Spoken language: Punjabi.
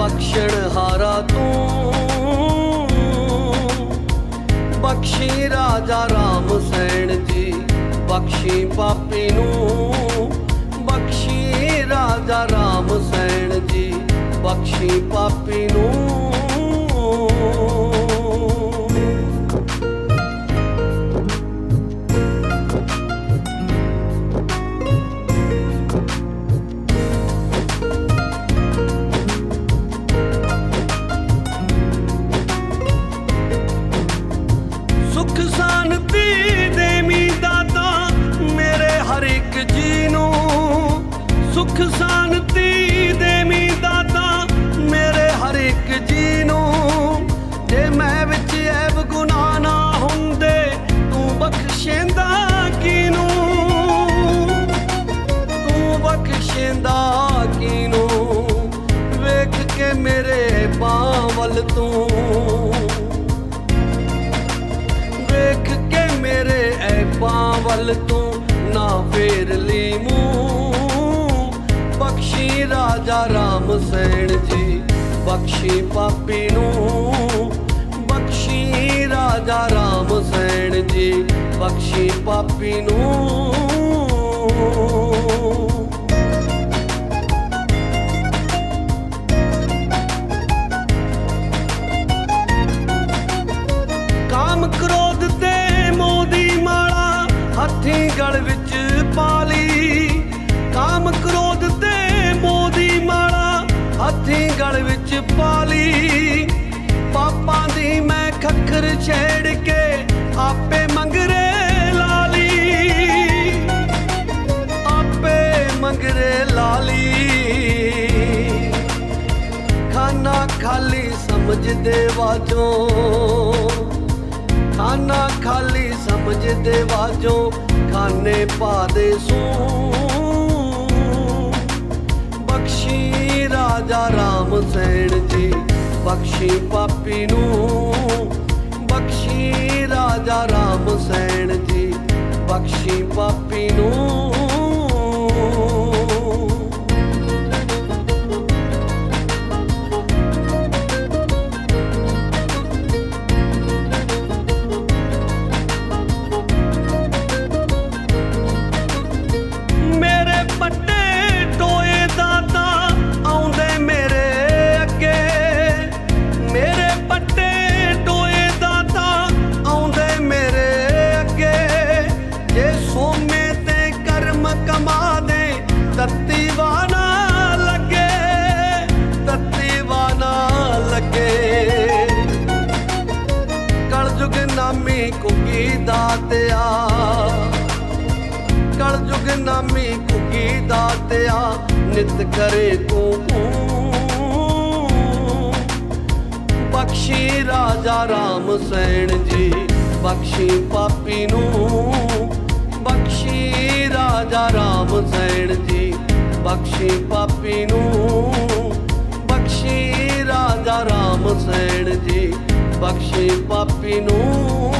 ਬਖਸ਼ਣ ਹਾਰਾ ਤੂੰ। ਬਖਸ਼ੀ ਰਾਜਾ ਰਾਮ ਸੈਣ ਜੀ, ਬਖਸ਼ੀ ਪਾਪੀ ਨੂੰ। ਬਖਸ਼ੀ ਰਾਜਾ ਰਾਮ ਸੈਣ ਜੀ, ਬਖਸ਼ੀ ਪਾਪੀ ਨੂੰ। ਸੁਖ ਸ਼ਾਂਤੀ ਦੇਵੀ ਦਾਤਾ ਮੇਰੇ ਹਰ ਇੱਕ ਜੀ ਨੂੰ। ਸੁਖ ਸ਼ਾਂਤੀ ਦੇਵੀ ਦਾਤਾ ਮੇਰੇ ਹਰ ਇੱਕ ਜੀ ਨੂੰ। ਜੇ ਮੈਂ ਵਿੱਚ ਐਬ ਗੁਨਾਹ ਨਾ ਹੁੰਦੇ, ਤੂੰ ਬਖਸ਼ੇਂਦਾ ਕਿਨੂੰ ਤੂੰ ਬਖਸ਼ੇਂਦਾ ਕਿਨੂੰ ਵੇਖ ਕੇ ਮੇਰੇ ਬਾਵਲ ਤੂੰ ਐਬਾਂ ਵੱਲ ਤੂੰ ਨਾ ਫੇਰ ਲਈ ਮੂੰਹ ਬਖਸ਼ੀ ਰਾਜਾ ਰਾਮ ਸੈਣ ਜੀ, ਬਖਸ਼ੀ ਪਾਪੀ ਨੂੰ। ਬਖਸ਼ੀ ਰਾਜਾ ਰਾਮ ਸੈਣ ਜੀ, ਬਖਸ਼ੀ ਪਾਪੀ ਨੂੰ। ਗਲ ਵਿੱਚ ਪਾ ਲਈ। ਕਾਮ ਕ੍ਰੋਧ ਤੇ ਮੋਦੀ ਮਾਲਾ ਹੱਥੀ ਗਲ ਵਿੱਚ ਪਾ ਲਈ। ਪਾਪਾਂ ਦੀ ਮੈਂ ਖੱਖਰ ਛੇੜ ਕੇ ਆਪੇ ਮੰਗਰੇ ਲਾਲੀ ਆਪੇ ਮੰਗਰੇ ਲਾਲੀ ਖਾਨਾ ਖਾਲੀ ਸਮਝਦੇ ਵਾਜੋ। ਖਾਨਾ ਖਾਲੀ ਸਮਝਦੇ ਵਾਜੋ। ਖਾਨੇ ਪਾ ਦੇ ਸੂ। ਬਖਸ਼ੀ ਰਾਜਾ ਰਾਮ ਸੈਣ ਜੀ, ਬਖਸ਼ੀ ਪਾਪੀ ਨੂੰ। ਬਖਸ਼ੀ ਰਾਜਾ ਰਾਮ ਸੈਣ ਜੀ, ਬਖਸ਼ੀ ਪਾਪੀ ਨੂੰ। ਕਲਯੁਗ ਨਾਮੀ ਕੁਗੀ ਦਾਤਿਆ ਨਿਤ ਕਰੇ ਤੂੰ ਬਖਸ਼ੀ ਰਾਜਾ ਰਾਮ ਸੈਣ ਜੀ, ਬਖਸ਼ੀ ਪਾਪੀ ਨੂੰ ਬਖਸ਼ੀ ਰਾਜਾ ਰਾਮ ਸੈਣ ਜੀ, ਬਖਸ਼ੀ ਪਾਪੀ ਨੂੰ ਬਖਸ਼ੀ ਰਾਜਾ ਰਾਮ ਸੈਣ ਜੀ, ਬਖਸ਼ੀ ਪਾਪੀ ਨੂੰ